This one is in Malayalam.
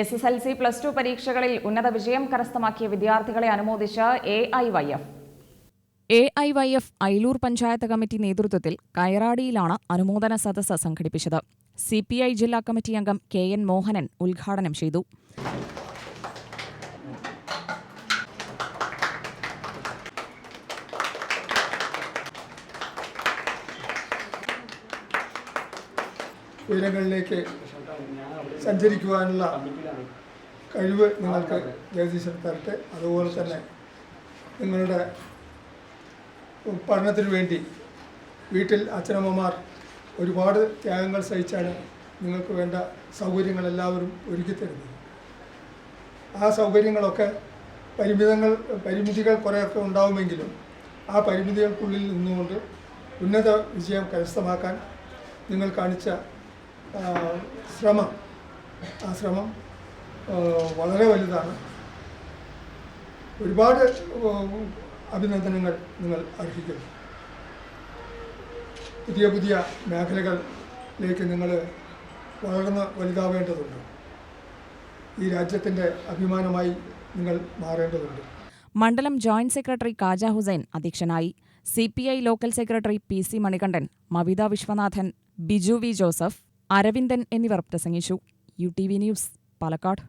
S S L C plus two പരീക്ഷകളിൽ ഉന്നത വിജയം കരസ്ഥമാക്കിയ വിദ്യാർത്ഥികളെ അനുമോദിച്ച A I Y F. A I Y F Ailur panchayat committee നേതൃത്വത്തിൽ കയറാടിയിലാണ് അനുമോദന സദസ്സ് സംഘടിപ്പിച്ചത്. സി പി ഐ ജില്ലാ കമ്മിറ്റി അംഗം കെ എൻ മോഹനൻ ഉദ്ഘാടനം ചെയ്തു. ഉയരങ്ങളിലേക്ക് സഞ്ചരിക്കുവാനുള്ള കഴിവ് നിങ്ങൾക്ക് ജഗദീശൻ തരട്ടെ. അതുപോലെ തന്നെ നിങ്ങളുടെ പഠനത്തിന് വേണ്ടി വീട്ടിൽ അച്ഛനമ്മമാർ ഒരുപാട് ത്യാഗങ്ങൾ സഹിച്ചാണ് നിങ്ങൾക്ക് വേണ്ട സൗകര്യങ്ങൾ എല്ലാവരും ഒരുക്കി തരുന്നത്. ആ സൗകര്യങ്ങളൊക്കെ പരിമിതങ്ങൾ പരിമിതികൾ കുറേയൊക്കെ ഉണ്ടാവുമെങ്കിലും ആ പരിമിതികൾക്കുള്ളിൽ നിന്നുകൊണ്ട് ഉന്നത വിജയം കരസ്ഥമാക്കാൻ നിങ്ങൾ കാണിച്ച ശ്രമം. ആ ശ്രമം വളരെ വലുതാണ്. ഒരുപാട് അഭിനന്ദനങ്ങൾ നിങ്ങൾ അർഹിക്കുന്നു. പുതിയ പുതിയ മേഖലകളിലേക്ക് നിങ്ങൾ വളർന്ന് വലുതാവേണ്ടതുണ്ട്. ഈ രാജ്യത്തിന്റെ അഭിമാനമായി നിങ്ങൾ മാറേണ്ടതുണ്ട്. മണ്ഡലം ജോയിന്റ് സെക്രട്ടറി കാജ ഹുസൈൻ അധ്യക്ഷനായി. C P I local secretary P C Manikandan Mavitha Viswanathan Biju V Joseph Aravindan എന്നിവർ പ്രസംഗിച്ചു. U T V news Palakkad.